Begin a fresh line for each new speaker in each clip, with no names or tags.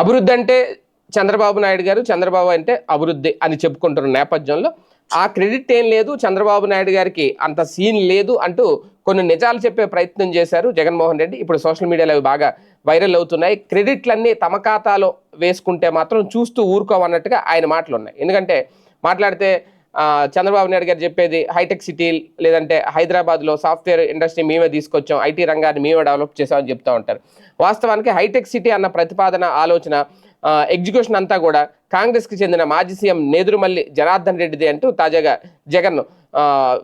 అభివృద్ధి అంటే చంద్రబాబు నాయుడు గారు చంద్రబాబు అంటే అభివృద్ధి అని చెప్పుకుంటున్న నేపథ్యంలో ఆ క్రెడిట్ ఏం లేదు చంద్రబాబు నాయుడు గారికి అంత సీన్ లేదు అంటూ కొన్ని నిజాలు చెప్పే ప్రయత్నం చేశారు జగన్మోహన్ రెడ్డి. ఇప్పుడు సోషల్ మీడియాలో అవి బాగా వైరల్ అవుతున్నాయి. క్రెడిట్లన్నీ తమ ఖాతాలో వేసుకుంటే మాత్రం చూస్తూ ఊరుకోవన్నట్టుగా ఆయన మాటలు ఉన్నాయి. ఎందుకంటే మాట్లాడితే చంద్రబాబు నాయుడు గారు చెప్పేది హైటెక్ సిటీ లేదంటే హైదరాబాద్లో సాఫ్ట్వేర్ ఇండస్ట్రీ మేమే తీసుకొచ్చాం ఐటీ రంగాన్ని మేమే డెవలప్ చేసామని చెప్తా ఉంటారు. వాస్తవానికి హైటెక్ సిటీ అన్న ప్రతిపాదన ఆలోచన ఎగ్జిక్యూషన్ అంతా కూడా కాంగ్రెస్కి చెందిన మాజీ సీఎం నేదురుమల్లి జనార్దన్ రెడ్డిది అంటూ తాజాగా జగన్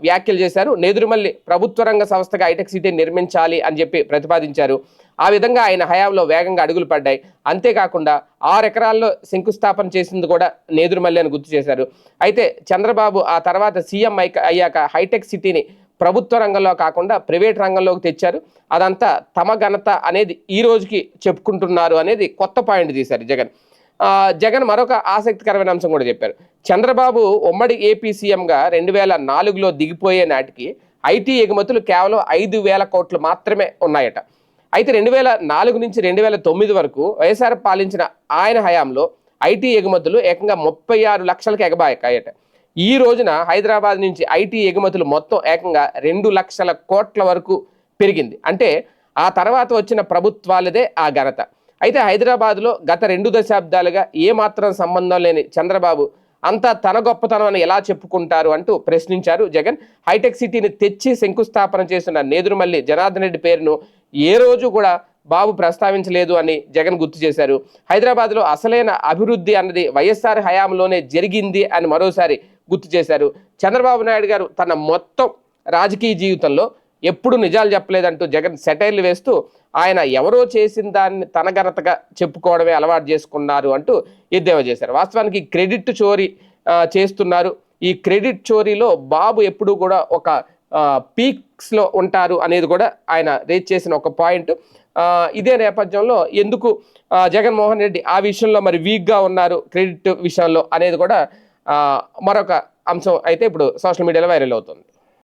వ్యాఖ్యలు చేశారు. నేదురుమల్లి ప్రభుత్వ రంగ సంస్థగా హైటెక్ సిటీ నిర్మించాలి అని చెప్పి ప్రతిపాదించారు. ఆ విధంగా ఆయన హయాంలో వేగంగా అడుగులు పడ్డాయి. అంతేకాకుండా ఆరు ఎకరాల్లో శంకుస్థాపన చేసింది కూడా నేదురుమల్లి అని గుర్తు చేశారు. అయితే చంద్రబాబు ఆ తర్వాత సీఎం అయ్యాక- అయ్యాక హైటెక్ సిటీని ప్రభుత్వ రంగంలో కాకుండా ప్రైవేట్ రంగంలోకి తెచ్చారు. అదంతా తమ ఘనత అనేది ఈ రోజుకి చెప్పుకుంటున్నారు అనేది కొత్త పాయింట్ తీశారు జగన్. జగన్ మరొక ఆసక్తికరమైన అంశం కూడా చెప్పారు. చంద్రబాబు ఉమ్మడి ఏపీ సీఎంగా రెండు వేల నాలుగులో దిగిపోయే నాటికి ఐటీ ఎగుమతులు కేవలం ఐదు వేల కోట్లు మాత్రమే ఉన్నాయట. అయితే రెండు వేల నాలుగు నుంచి రెండు వేల తొమ్మిది వరకు వైఎస్ఆర్ పాలించిన ఆయన హయాంలో ఐటీ ఎగుమతులు ఏకంగా ముప్పై ఆరు లక్షలకు ఎగబాయకాయట. ఈ రోజున హైదరాబాద్ నుంచి ఐటీ ఎగుమతులు మొత్తం ఏకంగా రెండు లక్షల కోట్ల వరకు పెరిగింది. అంటే ఆ తర్వాత వచ్చిన ప్రభుత్వాలదే ఆ ఘనత. అయితే హైదరాబాద్లో గత రెండు దశాబ్దాలుగా ఏమాత్రం సంబంధం లేని చంద్రబాబు అంతా తన గొప్పతనం అని ఎలా చెప్పుకుంటారు అంటూ ప్రశ్నించారు జగన్. హైటెక్ సిటీని తెచ్చి శంకుస్థాపన చేసిన నేదురుమల్లి జనార్దన్ రెడ్డి పేరును ఏ రోజు కూడా బాబు ప్రస్తావించలేదు అని జగన్ గుర్తు చేశారు. హైదరాబాద్లో అసలైన అభివృద్ధి అన్నది వైఎస్ఆర్ హయాంలోనే జరిగింది అని మరోసారి గుర్తు చేశారు. చంద్రబాబు నాయుడు గారు తన మొత్తం రాజకీయ జీవితంలో ఎప్పుడు నిజాలు చెప్పలేదంటూ జగన్ సెటైర్లు వేస్తూ ఆయన ఎవరో చేసిన దాన్ని తన ఘనతగా చెప్పుకోవడమే అలవాటు చేసుకున్నారు అంటూ ఎద్దేవా చేశారు. వాస్తవానికి క్రెడిట్ చోరీ చేస్తున్నారు. ఈ క్రెడిట్ చోరీలో బాబు ఎప్పుడు కూడా ఒక పీక్స్లో ఉంటారు అనేది కూడా ఆయన రేజ్ చేసిన ఒక పాయింట్. ఇదే నేపథ్యంలో ఎందుకు జగన్మోహన్ రెడ్డి ఆ విషయంలో మరి వీక్గా ఉన్నారు క్రెడిట్ విషయంలో అనేది కూడా మరొక అంశం అయితే ఇప్పుడు సోషల్ మీడియాలో వైరల్ అవుతుంది.